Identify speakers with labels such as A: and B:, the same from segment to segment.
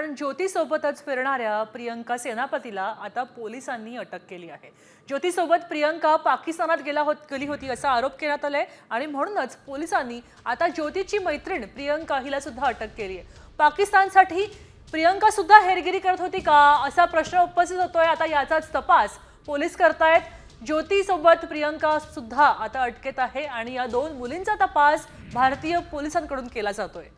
A: कारण ज्योतीसोबतच फिरणाऱ्या प्रियंका सेनापतीला आता पोलिसांनी अटक केली आहे. ज्योतीसोबत प्रियंका पाकिस्तानात गेला होत गेली होती असा आरोप करण्यात आलाय आणि म्हणूनच पोलिसांनी आता ज्योतीची मैत्रीण प्रियंका हिला सुद्धा अटक केली आहे. पाकिस्तानसाठी प्रियंका सुद्धा हेरगिरी करत होती का? असा प्रश्न उपस्थित होतोय. आता याचाच तपास पोलीस करतायत. ज्योतीसोबत प्रियंका सुद्धा आता अटकेत आहे आणि या दोन मुलींचा तपास भारतीय पोलिसांकडून केला जातोय.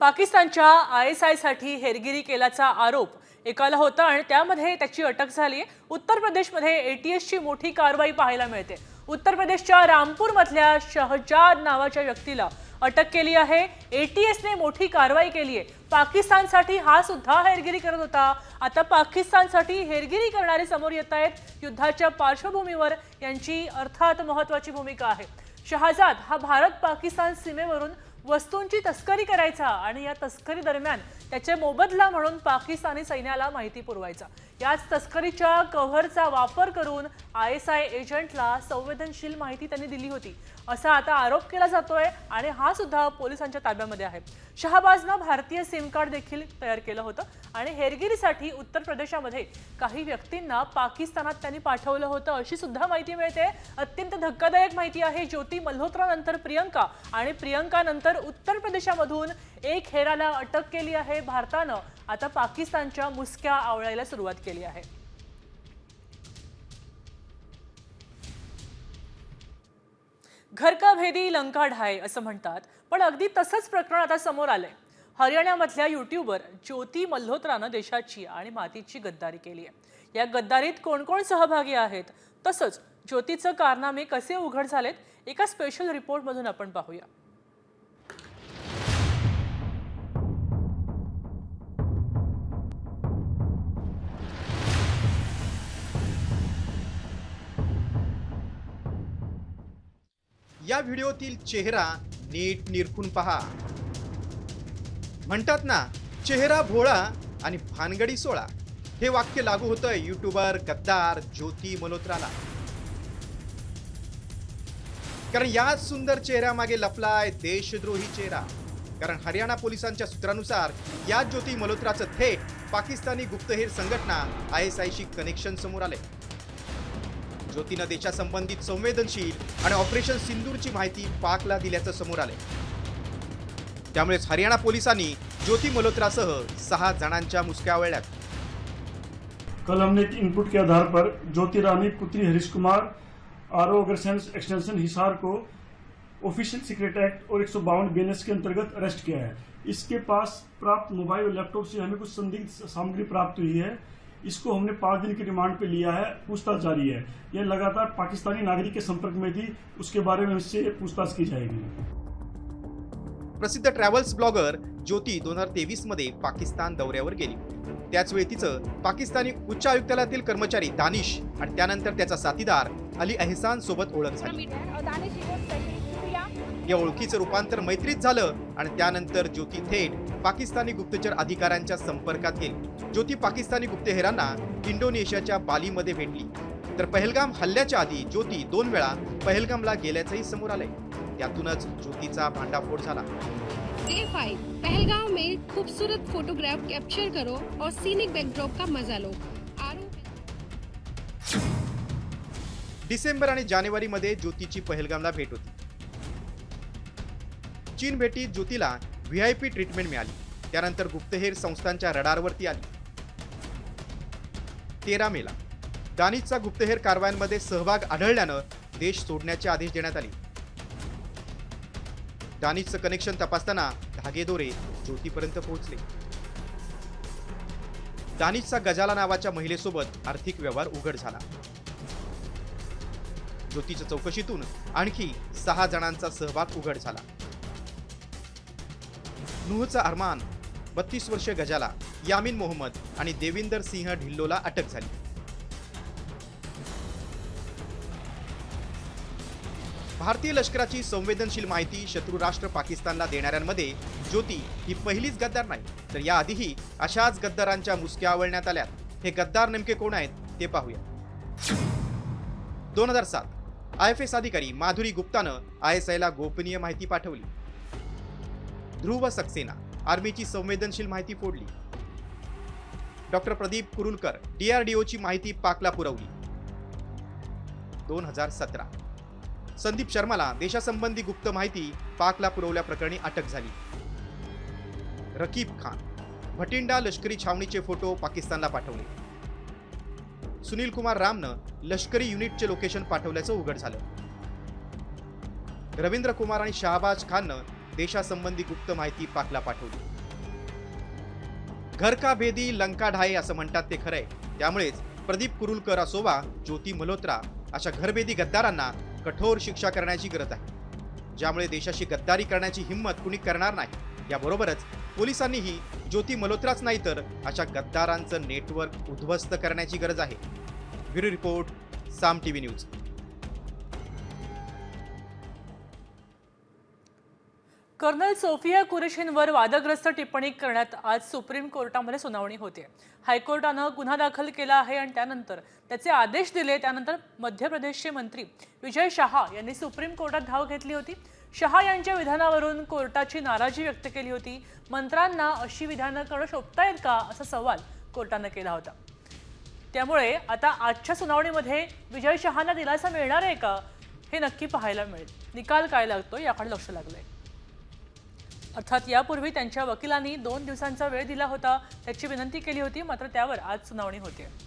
A: पाकिस्तानच्या आय एस आयसाठी हेरगिरी केल्याचा आरोप एकाला होता आणि त्यामध्ये त्याची अटक झाली. उत्तर प्रदेशमध्ये एटीएसची मोठी कारवाई पाहायला मिळते. उत्तर प्रदेशच्या रामपूरमधल्या शहजाद नावाच्या व्यक्तीला अटक केली आहे. एटीएसने मोठी कारवाई केली आहे. पाकिस्तानसाठी हा सुद्धा हेरगिरी करत होता. आता पाकिस्तानसाठी हेरगिरी करणारे समोर येत आहेत. युद्धाच्या पार्श्वभूमीवर यांची अर्थात महत्वाची भूमिका आहे. शहाजाद हा भारत पाकिस्तान सीमेवरून वस्तूंची तस्करी करायचा आणि या तस्करी दरम्यान त्याचे मोबदला म्हणून पाकिस्तानी सैन्याला माहिती पुरवायचा. याच तस्करीच्या कव्हरचा वापर करून आय एस आय एजंटला संवेदनशील माहिती त्यांनी दिली होती. असा आता आरोप केला जातोय आणि हा सुद्धा पोलिसांच्या ताब्यामध्ये आहे. शहाबाजनं भारतीय सिम कार्ड देखील तयार केलं होतं आणि हेरगिरीसाठी उत्तर प्रदेशामध्ये काही व्यक्तींना पाकिस्तानात त्यांनी पाठवलं होतं अशी सुद्धा माहिती मिळते. अत्यंत धक्कादायक माहिती आहे ज्योती मल्होत्रा नंतर प्रियंका आणि प्रियंका नंतर उत्तर प्रदेशामधून एक हेराला अटक केली आहे. भारतानं आता पाकिस्तानच्या मुसक्या आवळायला सुरुवात केली आहे. घर का भेदी लंका ढाय असं म्हणतात. पण अगदी तसंच प्रकरण आता समोर आलंय. हरियाणामधल्या युट्यूबर ज्योती मल्होत्रानं देशाची आणि मातीची गद्दारी केली आहे. या गद्दारीत कोण कोण सहभागी आहेत? तसंच ज्योतीचं कारनामे कसे उघड झालेत? एका स्पेशल रिपोर्टमधून आपण पाहूया.
B: या व्हिडिओतील चेहरा नीट निरखून पहा. म्हणतात ना चेहरा भोळा आणि भानगडी सोळा. हे वाक्य लागू होतं युट्यूबर गद्दार ज्योती मल्होत्राला. कारण याच सुंदर चेहऱ्यामागे लपलाय देशद्रोही चेहरा. कारण हरियाणा पोलिसांच्या सूत्रानुसार या ज्योती मल्होत्राचं थेट पाकिस्तानी गुप्तहेर संघटना आय एस आयशी कनेक्शन समोर आले ज्योतीनं देशासंबंधित संवेदनशील आणि ऑपरेशन सिंदूरची माहिती पाकला दिल्याचं समोर आले त्यामुळेच हरियाणा पोलिसांनी ज्योती मल्होत्रासह सहा जणांच्या मुसक्या आवळल्यात.
C: कल हमने इनपुट के आधार पर ज्योति रानी पुत्री Harish Kumar R O extension Hisar को ऑफिशियल सीक्रेट एक्ट और एक सौ बावन बीएनएस के अंतर्गत अरेस्ट किया है। इसके पास प्राप्त मोबाइल और लैपटॉप से हमें कुछ संदिग्ध सामग्री प्राप्त हुई है। इसको हमने पांच दिन की रिमांड पे लिया है पूछताछ जारी है। यह लगातार पाकिस्तानी नागरिक के संपर्क में थी उसके बारे में इससे पूछताछ की जाएगी।
B: प्रसिद्ध ट्रॅव्हल्स ब्लॉगर ज्योती दोन हजार तेवीसमध्ये पाकिस्तान दौऱ्यावर गेली. त्याचवेळी तिचं पाकिस्तानी उच्च आयुक्तालयातील कर्मचारी दानिश आणि त्यानंतर त्याचा साथीदार अली अहसान सोबत ओळख झाली या ओळखीचं रूपांतर मैत्रीत झालं आणि त्यानंतर ज्योती थेट पाकिस्तानी गुप्तचर अधिकाऱ्यांच्या संपर्कात गेली. ज्योती पाकिस्तानी गुप्तहेरांना इंडोनेशियाच्या बालीमध्ये भेटली. तर पहलगाम हल्ल्याच्या आधी ज्योती दोन वेळा पहलगामला गेल्याचंही समोर आलंय. त्यातूनच ज्योतीचा भांडाफोड झाला.
D: डे फाइव पहलगांव में खूबसूरत फोटोग्राफ कैप्चर करो और सीनिक बैकड्रॉप का मजा लो.
B: डिसेंबर आणि जानेवारीमध्ये ज्योतीची पहलगामला भेट होती. चीन भेटीत ज्योतीला व्ही आय पी ट्रीटमेंट मिळाली. त्यानंतर गुप्तहेर संस्थांच्या रडारवरती आली. तेरा मेला. दानिशचा गुप्तहेर कारवायांमध्ये सहभाग आढळल्यानं देश सोडण्याचे आदेश देण्यात आले. दानिशचं कनेक्शन तपासताना धागेदोरे ज्योतीपर्यंत पोहोचले. दानिशचा गजाला नावाच्या महिलेसोबत आर्थिक व्यवहार उघड झाला. ज्योतीच्या चौकशीतून आणखी सहा जणांचा सहभाग उघड झाला. नुहचा अरमान बत्तीस वर्षीय गजाला यामिन मोहम्मद आणि देविंदर सिंह ढिल्लोला अटक झाली. भारतीय लष्कराची संवेदनशील माहिती शत्रू राष्ट्र पाकिस्तानला देणाऱ्यांमध्ये ज्योती ही पहिलीच गद्दार नाही तर याआधीही अशाच गद्दारांच्या मुसक्या आवळण्यात आल्यात. हे गद्दार नेमके कोण आहेत ते पाहूया. दोन हजार सात आय एफ एस अधिकारी माधुरी गुप्तानं आय एस आयला गोपनीय माहिती पाठवली. ध्रुव सक्सेना आर्मीची संवेदनशील माहिती फोडली. डॉक्टर प्रदीप कुरुलकर डीआरडीओची माहिती पाकला पुरवली. दोन हजार सतरा. संदीप शर्माला देशासंबंधी गुप्त माहिती पाकला पुरवल्याप्रकरणी अटक झाली. रकीब खान भटिंडा लष्करी छावणीचे फोटो पाकिस्तानला पाठवले. सुनील कुमार रामनं लष्करी युनिटचे लोकेशन पाठवल्याचं उघड झालं. रवींद्र कुमार आणि शहाबाज खाननं देशासंबंधी गुप्त माहिती पाकला पाठवली. घर का भेदी लंका ढाये असं म्हणतात ते खरंय. त्यामुळेच प्रदीप कुरुलकर असोवा ज्योती मल्होत्रा अशा घरभेदी गद्दारांना कठोर शिक्षा करण्याची गरज आहे. ज्यामुळे देशाशी गद्दारी करण्याची हिंमत कुणी करणार नाही याबरोबरच पोलिसांनीही ज्योती मल्होत्राच नाही तर अशा गद्दारांचं नेटवर्क उद्ध्वस्त करण्याची गरज आहे. Bureau report Saam TV news.
A: Colonel Sofiya कुरेशींवर वादग्रस्त टिप्पणी करण्यात आज सुप्रीम कोर्टामध्ये सुनावणी होते. हायकोर्टानं गुन्हा दाखल केला आहे आणि त्यानंतर त्याचे आदेश दिले. त्यानंतर मध्य प्रदेशचे मंत्री विजय शहा यांनी सुप्रीम कोर्टात धाव घेतली होती. शहा यांच्या विधानावरून कोर्टाची नाराजी व्यक्त केली होती. मंत्र्यांना अशी विधानं करणं शोभतायत का? असा सवाल कोर्टानं केला होता. त्यामुळे आता आजच्या सुनावणीमध्ये विजय शहांना दिलासा मिळणार आहे का? हे नक्की पाहायला मिळेल. निकाल काय लागतो याकडे लक्ष लागलंय. अर्थात यापूर्वी त्यांच्या वकिलांनी दोन दिवसांचा वेळ दिला होता. त्याची विनंती केली होती मात्र त्यावर आज सुनावणी होते.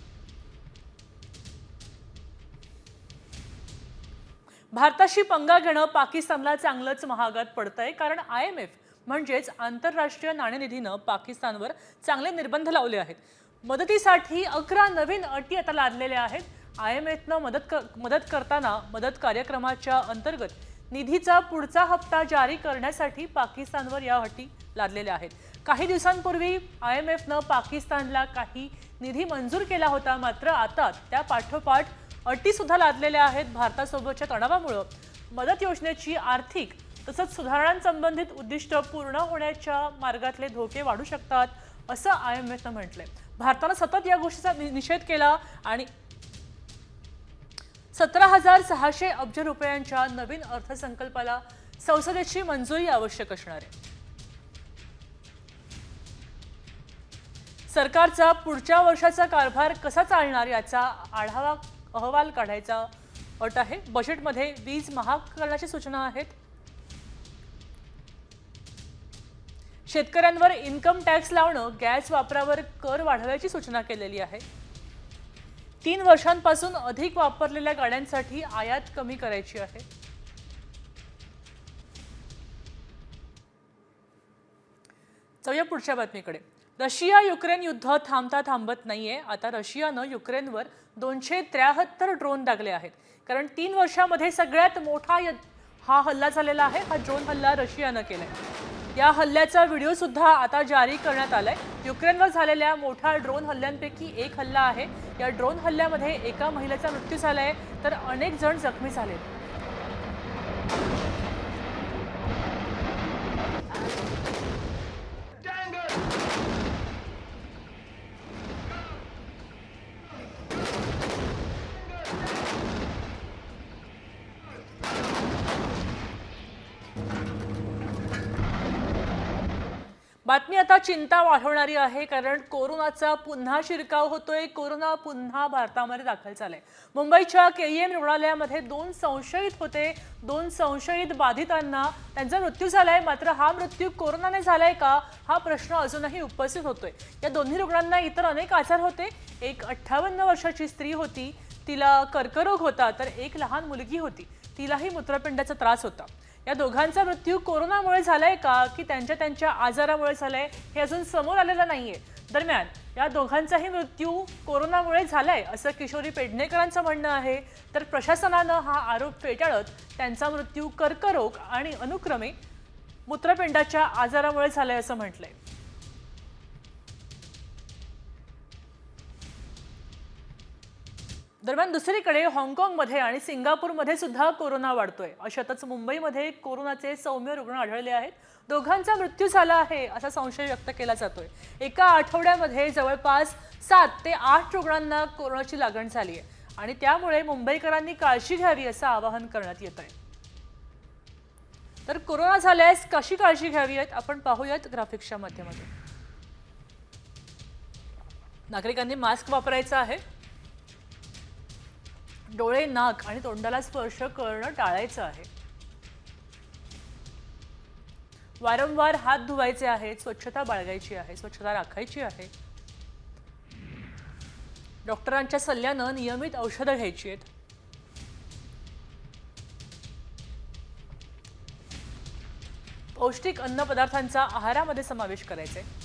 A: भारताशी पंगा घेणं पाकिस्तानला चांगलंच महागात पडतंय. कारण आय एम एफ म्हणजेच आंतरराष्ट्रीय नाणेनिधीनं पाकिस्तानवर चांगले निर्बंध लावले आहेत. मदतीसाठी अकरा नवीन अटी आता लादलेल्या आहेत. आय एम एफनं मदत क मदत करताना मदत कार्यक्रमाच्या अंतर्गत निधीचा पुढचा हप्ता जारी करण्यासाठी पाकिस्तानवर या अटी लादलेल्या आहेत. काही दिवसांपूर्वी आय एम एफनं पाकिस्तानला काही निधी मंजूर केला होता. मात्र आता त्या पाठोपाठ अटी सुद्धा लादलेल्या आहेत भारतासोबतच्या तणावामुळं. मदत योजनेची आर्थिक तसंच सुधारणांसंबंधित उद्दिष्ट पूर्ण होण्याच्या मार्गातले धोके वाढू शकतात असं आय एम एफनं म्हटलंय. भारतानं सतत या गोष्टीचा निषेध केला आणि सतरा हजार सहाशे अब्ज रुपयांच्या नवीन अर्थसंकल्पाला संसदेची मंजुरी आवश्यक असणार आहे. सरकारचा पुढच्या वर्षाचा कारभार कसा चालणार याचा आढावा अहवाल काढायचा अट आहे. बजेटमध्ये वीज महाग करण्याची सूचना आहेत. शेतकऱ्यांवर इन्कम टॅक्स लावणं गॅस वापरावर कर वाढवायची सूचना केलेली आहे. तीन वर्षांपासून अधिक वापरलेल्या गाड्यांसाठी आयात कमी करायची आहे. जाऊया पुढच्या बातमीकडे. रशिया युक्रेन युद्ध थांबता थांबत नाहीये. आता रशियानं युक्रेनवर दोनशे त्र्याहत्तर ड्रोन दागले आहेत. कारण तीन वर्षामध्ये सगळ्यात मोठा य- हा हल्ला झालेला आहे. हा ड्रोन हल्ला रशियानं केलाय. या हल्ल्याचा व्हिडिओ सुद्धा आता जारी करण्यात आलाय. युक्रेनवर झालेल्या मोठ्या ड्रोन हल्ल्यांपैकी एक हल्ला आहे. या ड्रोन हल्ल्यामध्ये एका महिलेचा मृत्यू झाला आहे तर अनेक जण जखमी झाले बातमी आता चिंता वाढवणारी आहे कारण कोरोनाचा पुन्हा शिरकाव होतोय. कोरोना पुन्हा भारतामध्ये दाखल झालाय. मुंबईच्या के एम रुग्णालयामध्ये दोन संशयित होते. दोन संशयित बाधितांना त्यांचा मृत्यू झालाय. मात्र हा मृत्यू कोरोनाने झालाय का? हा प्रश्न अजूनही उपस्थित होतोय. या दोन्ही रुग्णांना इतर अनेक आजार होते. एक अठ्ठावन्न वर्षाची स्त्री होती. तिला कर्करोग होता. तर एक लहान मुलगी होती. तिलाही मूत्रपिंडाचा त्रास होता. या दोघांचा मृत्यू कोरोनामुळे झालाय का? की त्यांच्या त्यांच्या आजारामुळे झालाय? हे अजून समोर आलेलं नाहीये. दरम्यान या दोघांचाही मृत्यू कोरोनामुळे झालाय असं किशोरी पेडणेकरांचं म्हणणं आहे. तर प्रशासनानं हा आरोप फेटाळत त्यांचा मृत्यू कर्करोग आणि अनुक्रमे मूत्रपिंडाच्या आजारामुळे झालाय असं म्हटलंय. दरम्यान दुसरीकडे हाँगकाँगमध्ये आणि सिंगापूरमध्ये सुद्धा कोरोना वाढतोय. अशातच मुंबईमध्ये कोरोनाचे सौम्य रुग्ण आढळले आहेत. दोघांचा मृत्यू झाला आहे असा संशय व्यक्त केला जातोय. एका आठवड्यामध्ये जवळपास सात ते आठ रुग्णांना कोरोनाची लागण झाली आहे आणि त्यामुळे मुंबईकरांनी काळजी घ्यावी असं आवाहन करण्यात येत आहे तर कोरोना झाल्यास कशी काळजी घ्यावी आहेत आपण पाहूयात ग्राफिक्सच्या माध्यमातून. नागरिकांनी मास्क वापरायचा आहे. डोळे नाक आणि तोंडाला स्पर्श करणं टाळायचं आहे. वारंवार हात धुवायचे आहेत स्वच्छता बाळगायची आहे स्वच्छता राखायची आहे. डॉक्टरांच्या सल्ल्यानं नियमित औषधं घ्यायची आहेत. पौष्टिक अन्न पदार्थांचा आहारामध्ये समावेश करायचा आहे.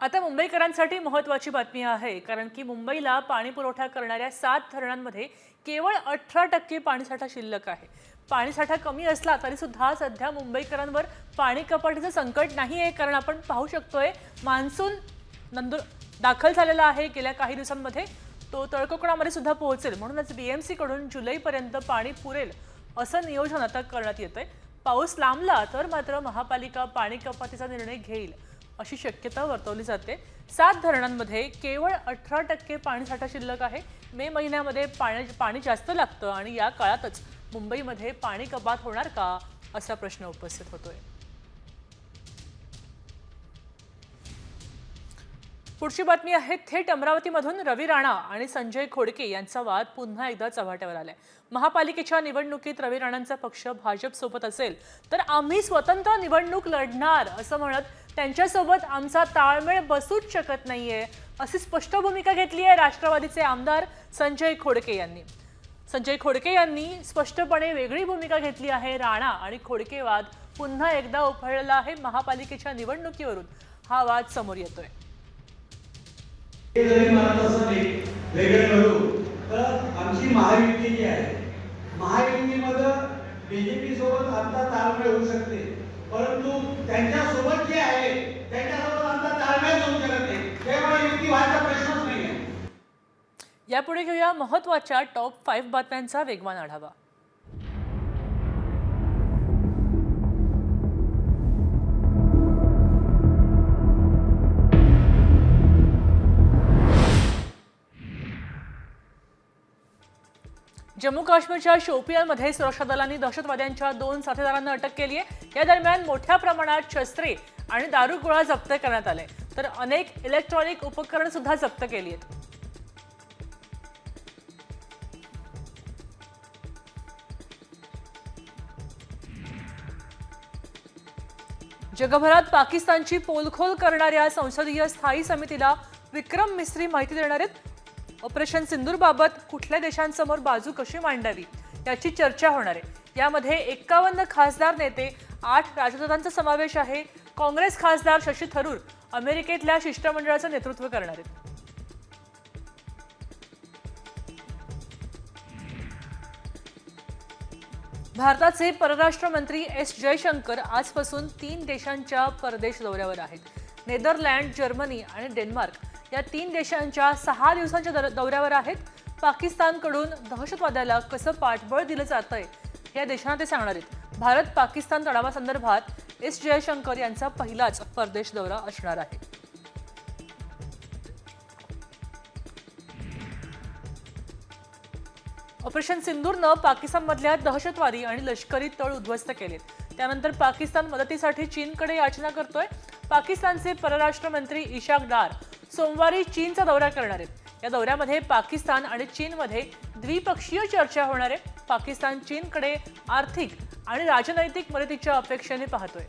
A: आता मुंबईकरांसाठी महत्वाची बातमी आहे कारण की मुंबईला पाणी पुरवठा करणाऱ्या सात धरणांमध्ये केवळ अठरा टक्के पाणीसाठा शिल्लक आहे. पाणीसाठा कमी असला तरी सुद्धा सध्या मुंबईकरांवर पाणी कपाटीचं संकट नाही आहे कारण आपण पाहू शकतोय मान्सून नंदुर दाखल झालेला आहे. गेल्या काही दिवसांमध्ये तो तळकोकणामध्ये सुद्धा पोहोचेल. म्हणूनच एम सीकडून जुलैपर्यंत पाणी पुरेल असं नियोजन आता करण्यात येतंय. पाऊस लांबला तर मात्र महापालिका पाणी कपातीचा निर्णय घेईल. अशी शक्यता वर्तवली जाते. सात धरणांमध्ये केवळ अठरा टक्के पाणीसाठा शिल्लक आहे. मे महिन्यामध्ये पाणी पाणी जास्त लागतं आणि या काळातच मुंबईमध्ये पाणी कपात होणार का असा प्रश्न उपस्थित होतोय. पुढची बातमी आहे थेट अमरावतीमधून रवी राणा आणि संजय खोडके यांचा वाद पुन्हा एकदा चव्हाट्यावर आलाय. महापालिकेच्या निवडणुकीत रवी राणांचा पक्ष भाजप सोबत असेल तर आम्ही स्वतंत्र निवडणूक लढणार असं म्हणत त्यांच्यासोबत आमचा ताळमेळ बसूच शकत नाहीये अशी स्पष्ट भूमिका घेतली आहे राष्ट्रवादीचे आमदार संजय खोडके यांनी. संजय खोडके यांनी स्पष्टपणे वेगळी भूमिका घेतली आहे राणा आणि खोडके वाद पुन्हा एकदा उफाळलेला आहे महापालिकेच्या निवडणुकीवरून. हा वाद समोर येतोय
E: हे जरी म्हणत असं नाही वेगळं करू तर आमची महायुती जी आहे महायुतीमध्ये बीजेपी सोबत आमचा ताळमेळ होऊ शकते परंतु त्यांच्यासोबत जे आहे त्यांच्यासोबत आमचा ताळमेळ होऊ शकत नाही त्यामुळे युती व्हायचा प्रश्नच नाही आहे
A: महत्त्वाच्या टॉप फाईव्ह बातम्यांचा वेगवान आढावा. जम्मू काश्मीरच्या शोपियानमध्ये सुरक्षा दलांनी दहशतवाद्यांच्या दोन साथीदारांना अटक केली आहे या दरम्यान मोठ्या प्रमाणात शस्त्रे आणि दारुगोळा जप्त करण्यात आले. तर अनेक इलेक्ट्रॉनिक उपकरण सुद्धा जप्त केली आहेत जगभरात पाकिस्तानची पोलखोल करणाऱ्या संसदीय स्थायी समितीला विक्रम मिस्त्री माहिती देणार आहेत. ऑपरेशन सिंदूरबाबत कुठल्या देशांसमोर बाजू कशी मांडावी याची चर्चा होणार आहे. यामध्ये एक्कावन्न खासदार नेते आठ राजदूतांचा समावेश आहे. काँग्रेस खासदार शशी थरूर अमेरिकेतल्या शिष्टमंडळाचं नेतृत्व करणार आहेत. भारताचे परराष्ट्र मंत्री एस जयशंकर आजपासून तीन देशांच्या परदेश दौऱ्यावर आहेत. नेदरलँड जर्मनी आणि डेन्मार्क या तीन देशांच्या सहा दिवसांच्या दर- दौऱ्यावर आहेत. पाकिस्तानकडून दहशतवाद्याला कसं पाठबळ दिलं जातंय या देशांना ते सांगणार आहेत. भारत पाकिस्तान तणावासंदर्भात एस जयशंकर यांचा पहिलाच परदेश दौरा असणार आहे. ऑपरेशन सिंदूरनं पाकिस्तानमधल्या दहशतवादी आणि लष्करी तळ उद्ध्वस्त केलेत. त्यानंतर पाकिस्तान मदतीसाठी चीनकडे याचना करतोय. पाकिस्तानचे परराष्ट्र मंत्री इशाक डार सोमवारी चीनचा दौरा करणार आहेत. या दौऱ्यामध्ये पाकिस्तान आणि चीनमध्ये द्विपक्षीय चर्चा होणार आहे. पाकिस्तान चीनकडे आर्थिक आणि राजनैतिक मदतीच्या अपेक्षेने पाहतोय.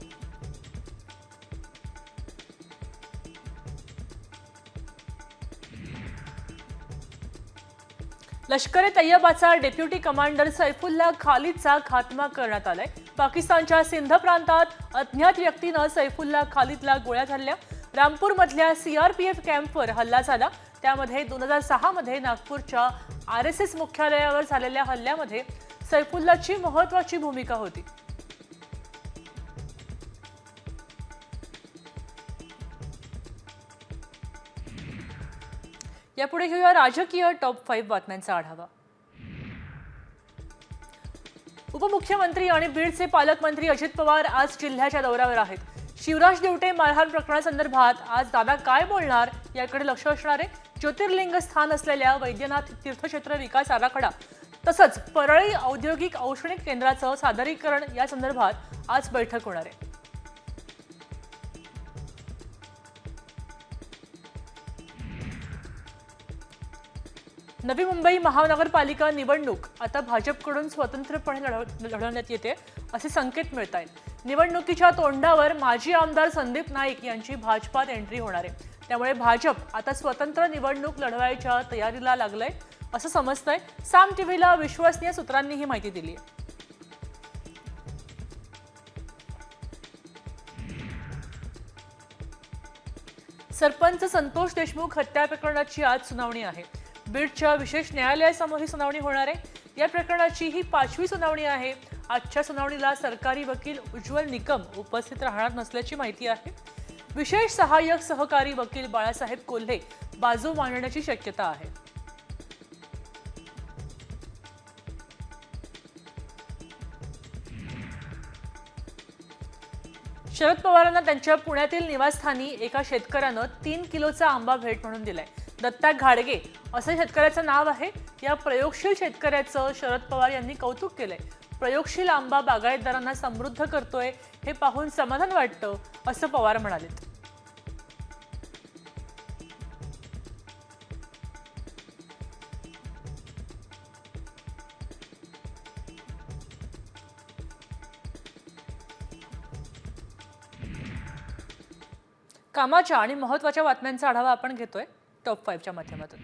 A: लष्कर ए तय्यबाचा डेप्युटी कमांडर सैफुल्ला खालिदचा खात्मा करण्यात आलाय. पाकिस्तानच्या सिंध प्रांतात अज्ञात व्यक्तीनं सैफुल्ला खालिदला गोळ्या झाडल्या. रामपूरमधल्या सीआरपीएफ कॅम्पवर हल्ला झाला. त्यामध्ये दोन हजार सहा मध्ये नागपूरच्या आर एस एस मुख्यालयावर झालेल्या हल्ल्यामध्ये सैफुल्लाची महत्त्वाची भूमिका होती. यापुढे घेऊया राजकीय टॉप फाईव्ह बातम्यांचा आढावा. उपमुख्यमंत्री आणि बीडचे पालकमंत्री अजित पवार आज जिल्ह्याच्या दौऱ्यावर आहेत. शिवराज देवटे मारहाण प्रकरणासंदर्भात आज दादा काय बोलणार याकडे लक्ष असणार आहे ज्योतिर्लिंग स्थान असलेल्या वैद्यनाथ तीर्थक्षेत्र विकास आराखडा तसंच परळी औद्योगिक औष्णिक केंद्राचं सादरीकरण या संदर्भात आज बैठक होणार आहे. नवी मुंबई महानगरपालिका निवडणूक आता भाजपकडून स्वतंत्रपणे लढव लढवण्यात येते असे संकेत मिळत आहेत निवडणुकीच्या तोंडावर माजी आमदार संदीप नाईक यांची भाजपात एंट्री होणार आहे. त्यामुळे भाजप आता स्वतंत्र निवडणूक लढवायच्या तयारीला लागलंय असं समजतंय. साम टीव्हीला विश्वसनीय सूत्रांनी ही माहिती दिली आहे. सरपंच संतोष देशमुख हत्या प्रकरणाची आज सुनावणी आहे. बीडच्या विशेष न्यायालयासमोर ही सुनावणी होणार आहे. या प्रकरणाची ही पाचवी सुनावणी आहे. आजच्या सुनावणीला सरकारी वकील उज्ज्वल निकम उपस्थित राहणार नसल्याची माहिती आहे. विशेष सहाय्यक सहकारी वकील बाळासाहेब कोल्हे बाजू मांडण्याची शक्यता आहे. शरद पवारांना त्यांच्या पुण्यातील निवासस्थानी एका शेतकऱ्यानं तीन किलोचा आंबा भेट म्हणून दिलाय. दत्ता घाडगे असं शेतकऱ्याचं नाव आहे. या प्रयोगशील शेतकऱ्याचं शरद पवार यांनी कौतुक केलंय. प्रयोगशील आंबा बागायतदारांना समृद्ध करतोय हे पाहून समाधान वाटतं असं पवार म्हणाले कामाच्या आणि महत्त्वाच्या बातम्यांचा आढावा आपण घेतोय. टॉप फाईव्हच्या माध्यमातून.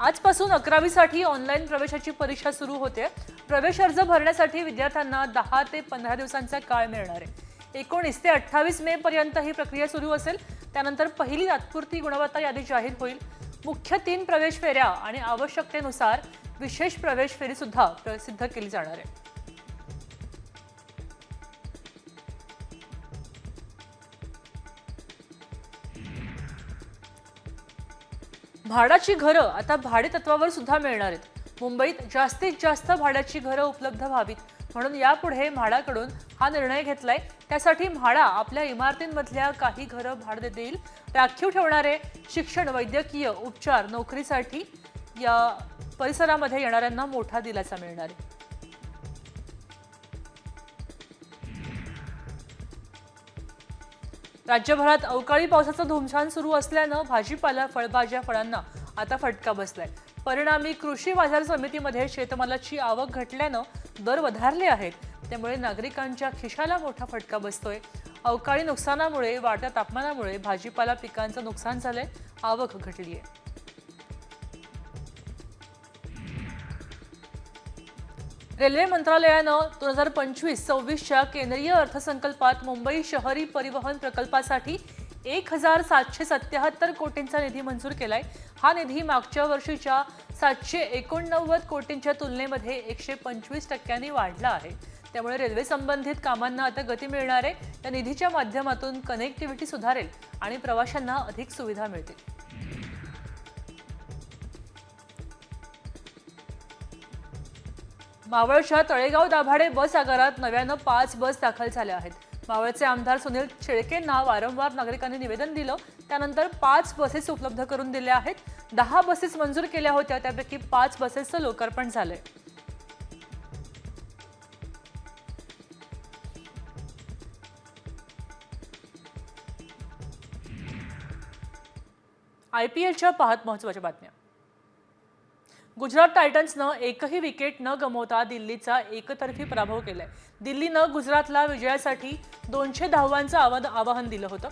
A: आजपासून अकरावीसाठी ऑनलाईन प्रवेशाची परीक्षा सुरू होते. प्रवेश अर्ज भरण्यासाठी विद्यार्थ्यांना दहा ते पंधरा दिवसांचा काळ मिळणार आहे. एकोणीस ते अठ्ठावीस मे पर्यंत ही प्रक्रिया सुरू असेल. त्यानंतर पहिली तात्पुरती गुणवत्ता यादी जाहीर होईल. मुख्य तीन प्रवेश फेऱ्या आणि आवश्यकतेनुसार विशेष प्रवेश फेरी सुद्धा प्रसिद्ध केली जाणार आहे. भाडाची घरं आता भाडेतत्वावर सुद्धा मिळणार आहेत. मुंबईत जास्तीत जास्त भाड्याची घरं उपलब्ध व्हावीत म्हणून यापुढे म्हाडाकडून हा निर्णय घेतलाय. त्यासाठी म्हाडा आपल्या इमारतींमधल्या काही घरं भाडे देईल. राखीव ठेवणारे शिक्षण वैद्यकीय उपचार नोकरीसाठी या परिसरामध्ये येणाऱ्यांना मोठा दिलासा मिळणार आहे. राज्यभरात अवकाळी पावसाचा धुमछान सुरू असल्यानं भाजीपाला फळभाज्या फळांना आता फटका बसलाय. परिणामी कृषी बाजार समितीमध्ये शेतमालाची आवक घटल्यानं दर वधारले आहेत. त्यामुळे नागरिकांच्या खिशाला मोठा फटका बसतोय. अवकाळी नुकसानामुळे वाढत्या तापमानामुळे भाजीपाला पिकांचं नुकसान झालंय. आवक घटली आहे रेल्वे मंत्रालयानं दोन हजार पंचवीस सव्वीसच्या केंद्रीय अर्थसंकल्पात मुंबई शहरी परिवहन प्रकल्पासाठी एक हजार सातशे सत्याहत्तर कोटींचा निधी मंजूर केलाय. हा निधी मागच्या वर्षीच्या सातशे एकोणनव्वद कोटींच्या तुलनेमध्ये एकशे पंचवीस टक्क्यांनी वाढला आहे. त्यामुळे रेल्वे संबंधित कामांना आता गती मिळणार आहे. या निधीच्या माध्यमातून कनेक्टिव्हिटी सुधारेल आणि प्रवाशांना अधिक सुविधा मिळतील. मावळच्या तळेगाव दाभाडे बस आगारात नव्यानं पाच बस दाखल झाल्या आहेत. मावळचे आमदार सुनील शेळकेंना वारंवार नागरिकांनी निवेदन दिलं. त्यानंतर पाच बसेस उपलब्ध करून दिल्या आहेत. दहा बसेस मंजूर केल्या होत्या. त्यापैकी पाच बसेसचं लोकार्पण झालंय. आय पी एलच्या पाहत महत्त्वाच्या बातम्या. गुजरात टायटन्सनं एकही विकेट न गमवता दिल्लीचा एकतर्फी पराभव केलाय. दिल्लीनं गुजरातला विजयासाठी दोनशे धावांचं आवाद आवाहन दिलं होतं.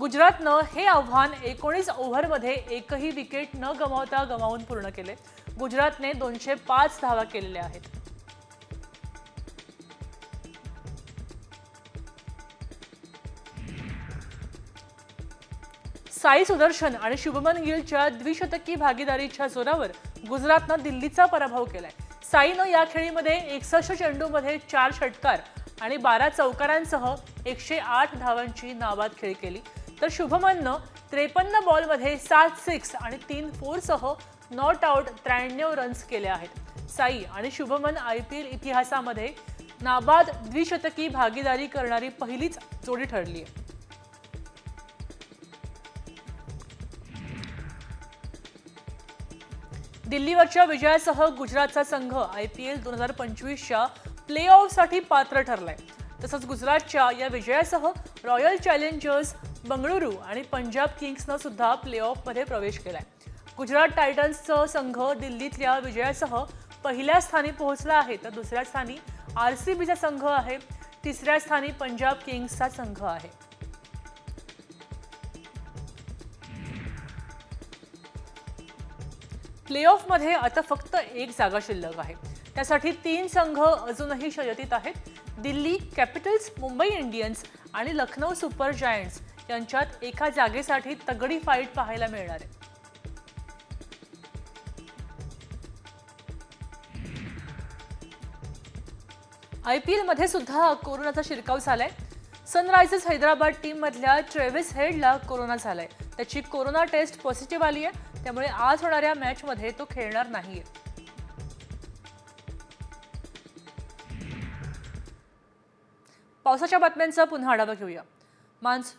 A: गुजरातनं हे आव्हान एकोणीस ओव्हरमध्ये एकही विकेट न गमावता गमावून पूर्ण केले गुजरातने दोनशे पाच धावा केलेल्या आहेत. साई सुदर्शन आणि शुभमन गिलच्या द्विशतकी भागीदारीच्या जोरावर गुजरातनं दिल्लीचा पराभव केलाय. साईनं या खेळीमध्ये एकसष्ट चेंडूमध्ये चार षटकार आणि बारा चौकारांसह एकशे आठ धावांची नाबाद खेळी केली. तर शुभमननं त्रेपन्न बॉलमध्ये सात सिक्स आणि तीन फोरसह नॉट आऊट त्र्याण्णव रन्स केले आहेत. साई आणि शुभमन आय पी एल इतिहासामध्ये नाबाद द्विशतकी भागीदारी करणारी पहिलीच जोडी ठरली आहे दिल्लीवरच्या विजयासह गुजरातचा संघ आय पी एल दोन हजार पंचवीसच्या प्ले ऑफसाठी पात्र ठरलाय. तसंच गुजरातच्या या विजयासह रॉयल चॅलेंजर्स बंगळुरू आणि पंजाब किंग्सनं सुद्धा प्ले ऑफमध्ये प्रवेश केलाय. गुजरात टायटन्सचं संघ दिल्लीतल्या विजयासह पहिल्या स्थानी पोहोचला आहे तर दुसऱ्या स्थानी आर सी बीचा संघ आहे तिसऱ्या स्थानी पंजाब किंग्सचा संघ आहे. प्लेऑफमध्ये आता फक्त एक जागा शिल्लक आहे. त्यासाठी तीन संघ अजूनही शर्यतीत आहेत. दिल्ली कॅपिटल्स मुंबई इंडियन्स आणि लखनौ सुपर जायंट्स यांच्यात एका जागेसाठी तगडी फाईट पाहायला मिळणार आहे. आय पी एलमध्ये सुद्धा कोरोनाचा शिरकाव झालाय. सनरायझर्स हैदराबाद टीममधल्या ट्रेव्हिस हेडला कोरोना झालाय. त्याची कोरोना टेस्ट पॉझिटिव्ह आली आहे त्यामुळे आज होणाऱ्या मॅचमध्ये तो खेळणार नाहीये. पावसाच्या बातम्यांचा पुन्हा आढावा घेऊया. मान्स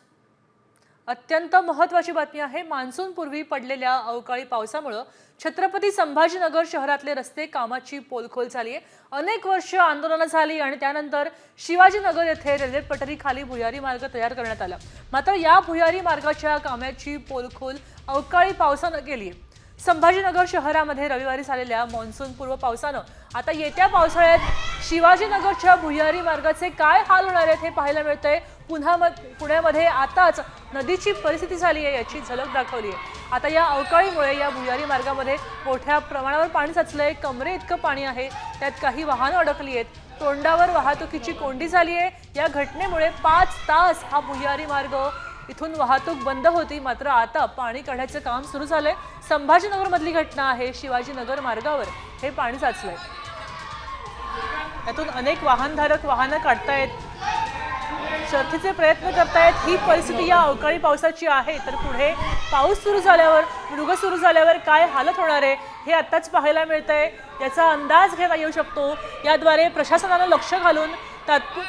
A: अत्यंत महत्वाची बातमी आहे मान्सूनपूर्वी पडलेल्या अवकाळी पावसामुळं छत्रपती संभाजीनगर शहरातले रस्ते कामाची पोलखोल झाली आहे अनेक वर्ष आंदोलनं झाली आणि त्यानंतर शिवाजीनगर येथे रेल्वे पटरी खाली भुयारी मार्ग तयार करण्यात आला. मात्र या भुयारी मार्गाच्या कामाची पोलखोल अवकाळी पावसानं केली आहे संभाजीनगर शहरामध्ये रविवारी झालेल्या मान्सूनपूर्व पावसानं आता येत्या पावसाळ्यात शिवाजीनगरच्या भुयारी मार्गाचे काय हाल होणार आहेत हे पाहायला मिळतंय. पुन्हा पुण्यामध्ये आताच नदीची परिस्थिती झाली आहे याची झलक दाखवली आहे आता या अवकाळीमुळे या भुयारी मार्गामध्ये मोठ्या प्रमाणावर पाणी साचलंय. कमरे इतकं पाणी आहे. त्यात काही वाहनं अडकली आहेत तोंडावर वाहतुकीची कोंडी झाली आहे या घटनेमुळे पाच तास हा भुयारी मार्ग इथून वाहतूक बंद होती मात्र आता पाणी काढायचं काम सुरू झालंय. संभाजीनगर मधली घटना आहे शिवाजीनगर मार्गावर. हे पाणी साचलंय. यातून अनेक वाहनधारक वाहनं काढतायत. शर्थीचे प्रयत्न करतायत. ही परिस्थिती या अवकाळी पावसाची आहे. तर पुढे पाऊस सुरू झाल्यावर मृग सुरू झाल्यावर काय हालत होणार आहे हे आत्ताच पाहायला मिळतंय. याचा अंदाज घेता येऊ शकतो. याद्वारे प्रशासनानं लक्ष घालून तात्पु